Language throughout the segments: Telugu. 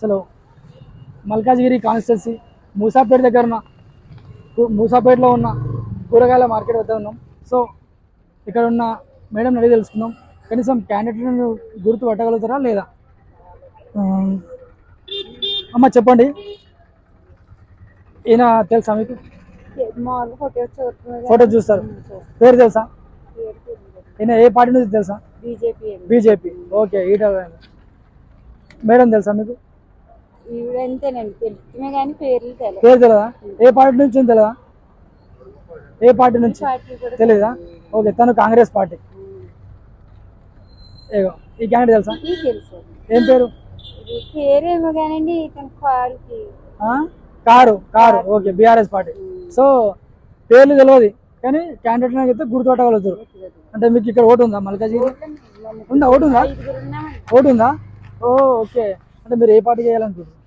చలో మల్కాజ్గిరి కాన్స్టిట్యున్సీ మూసాపేట దగ్గర ఉన్న మూసాపేటలో ఉన్న కూరగాయల మార్కెట్ వద్ద ఉన్నాం. సో ఇక్కడ ఉన్న మేడం అడిగి తెలుసుకుందాం. కనీసం క్యాండిడేట్లను గుర్తు పట్టగలుగుతారా లేదా? అమ్మ చెప్పండి. ఈయన తెలుసా మీకు? ఫోటో చూస్తారు. పేరు తెలుసా? ఈయన ఏ పార్టీ నుంచి తెలుసా? BJP BJP. ఓకే ఈట మేడం తెలుసా మీకు ఈవిడంతేనండి తెలుసుకునే కానీ పేర్లు తెలియదు పేరు తెలియదా ఏ పార్టీ నుంచి తెలియదా ఏ పార్టీ నుంచి? తెలీదా? ఓకే తను కాంగ్రెస్ పార్టీ. ఏగో ఈ క్యాండిడేట్ తెలుసా? ఏం పేరు? పేరేమో కానండి? Car car. Okay BRS party. So పేర్లు తెలియదు కానీ క్యాండిడేట్ అయితే గుర్తుపట్టగలుగుతారు. అంటే మీకు ఇక్కడ ఓటు ఉందా మల్కాజీ ఉందా ఓటు ఉందా? ఓటు ఉందా? Oh okay. అంటే మీరు ఏ పార్టీ చేయాలనుకుంటున్నారు?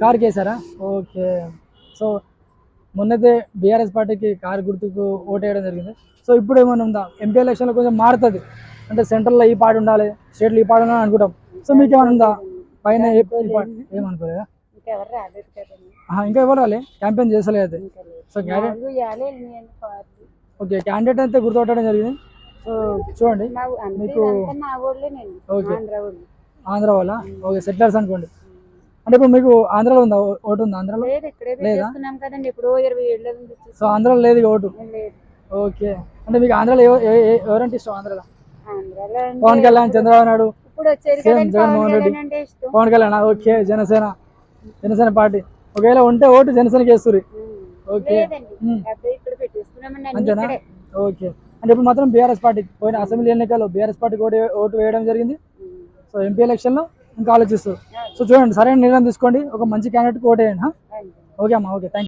కార్ కేసారా ఓకే. సో మొన్నైతే బీఆర్ఎస్ పార్టీకి కారు గుర్తుకు ఓటు వేయడం జరిగింది. సో ఇప్పుడు ఏమైనా ఉందా? ఎంపీ ఎలక్షన్లో కొంచెం మారుతుంది. అంటే సెంట్రల్లో ఈ పార్టీ ఉండాలి స్టేట్లో ఈ పార్టీ ఉండాలి అనుకుంటాం. సో మీకు ఏమైనా ఉందా? పైన ఏమనుకోలేదా? ఇంకా ఎవరు రాలే? క్యాంపెయిన్ చేసలేదు సో ఓకే క్యాండిడేట్ అయితే గుర్తుపట్టడం జరిగింది. సో చూడండి. మీకు- ఓకే. ఆంధ్ర వాళ్ళ? ఓకే సెటిలర్స్ అనుకోండి. అంటే ఇప్పుడు మీకు ఆంధ్రాలో ఉందా? ఓటు ఉందా ఆంధ్రాలో? లేదు కదండి. సో ఆంధ్రాలో లేదు ఓటు? ఓకే. అంటే మీకు ఆంధ్రాలో ఎవరంటే ఇష్టం ఆంధ్రాలో? Pawan Kalyan Chandrababu Naidu CM Jaganmohan Reddy. Pawan Kalyan okay Janasena. Janasena party. ఒకవేళ ఉంటే ఓటు జనసేనకి వేస్తుర్రు. ఓకే. అంతేనా? ఓకే. అంటే ఇప్పుడు మాత్రం బీఆర్ఎస్ పార్టీ పోయిన అసెంబ్లీ ఎన్నికల్లో బీఆర్ఎస్ పార్టీకి ఓటు ఓటు వేయడం జరిగింది. సో ఎంపీ ఎలక్షన్లో ఇంకా ఆలోచిస్తారు సో చూడండి సరైన నిర్ణయం తీసుకోండి. ఒక మంచి క్యాండిడేట్కి ఓటు వేయండి హా? అంతే ఓకే అమ్మా ఓకే. థ్యాంక్